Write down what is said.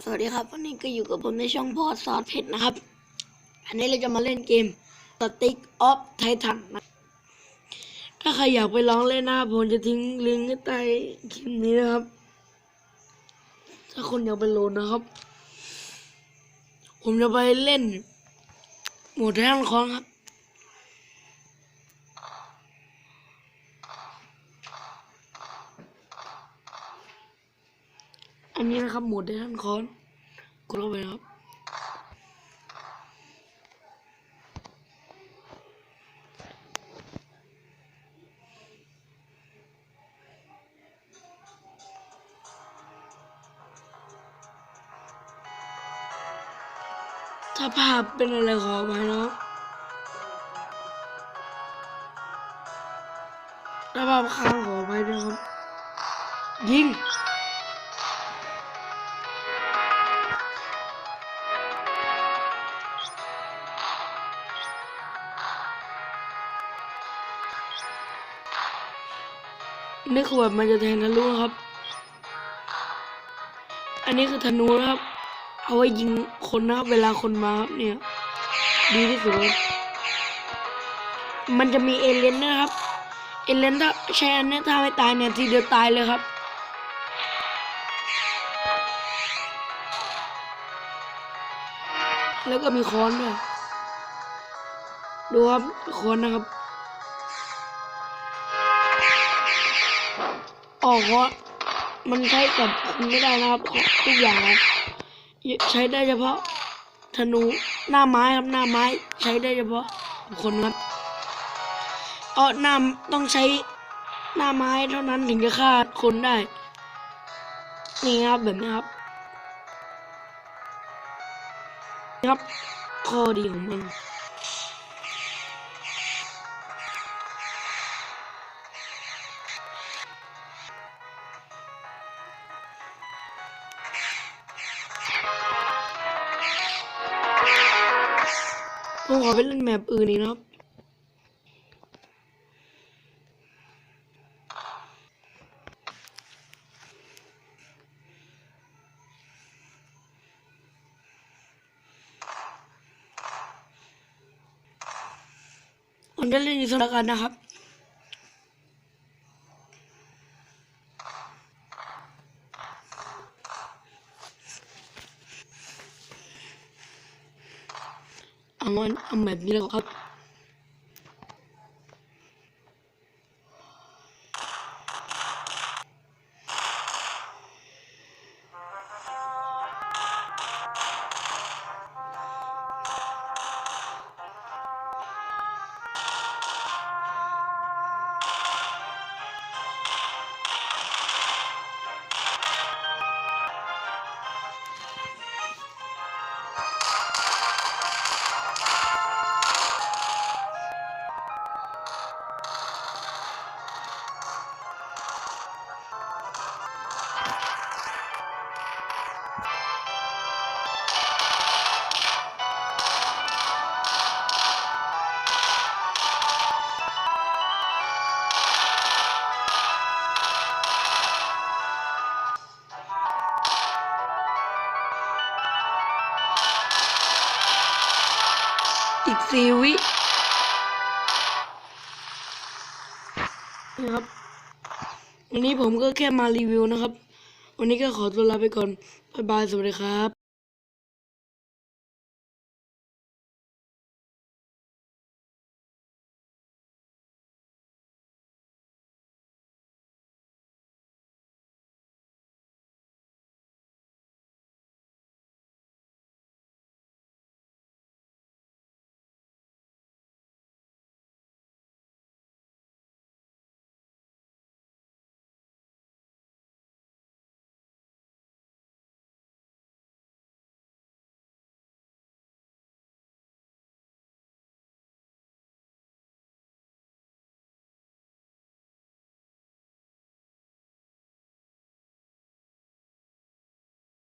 สวัสดีครับวันนี้ก็อยู่กับผมในช่องพอดซอสเพชรนะครับ อันนี้เราจะมาเล่นเกม Stick of Titan นะถ้าใครอยากไปลองเล่นนะผมจะทิ้งลิงก์ใต้คลิปนี้นะครับ ถ้าคนอยากไปโหลดนะครับ ผมจะไปเล่น โหมดแท่นคองครับ อันนี้นะครับโหมดไททันคอนกดเข้าไปครับถ้าภาพเป็นอะไรขอไปเนาะถ้าภาพค้างขอไปนะครับ ยิง นี่คือแบบมันจะแทงทะลุครับ อันนี้คือธนูนะครับ เอาไว้ยิงคนนะครับ เวลาคนมาครับเนี่ย ดีที่สุดเลยมันจะมีเอเลนนะครับ เอเลนถ้าใช้อันนี้ถ้าไม่ตายเนี่ยทีเดียวตายเลยครับแล้วก็มีค้อนด้วย ดูครับค้อนนะครับ ออกเพราะมันใช้กับคุณไม่ได้นะครับทุกอย่างใช้ได้เฉพาะธนูหน้าไม้ครับหน้าไม้ใช้ได้เฉพาะคนครับเออหน้าต้องใช้หน้าไม้เท่านั้นถึงจะฆ่าคนได้ นี่ครับแบบนี้ครับครับข้อดีของมัน ผมขอไปเล่นแมปอื่นอีกนะครับ ผมจะเล่นอีกสักกันนะครับ เอามั สี่วินะครับวันนี้ผมก็แค่มารีวิวนะครับ วันนี้ก็ขอตัวลาไปก่อน บ๊ายบาย สวัสดีครับ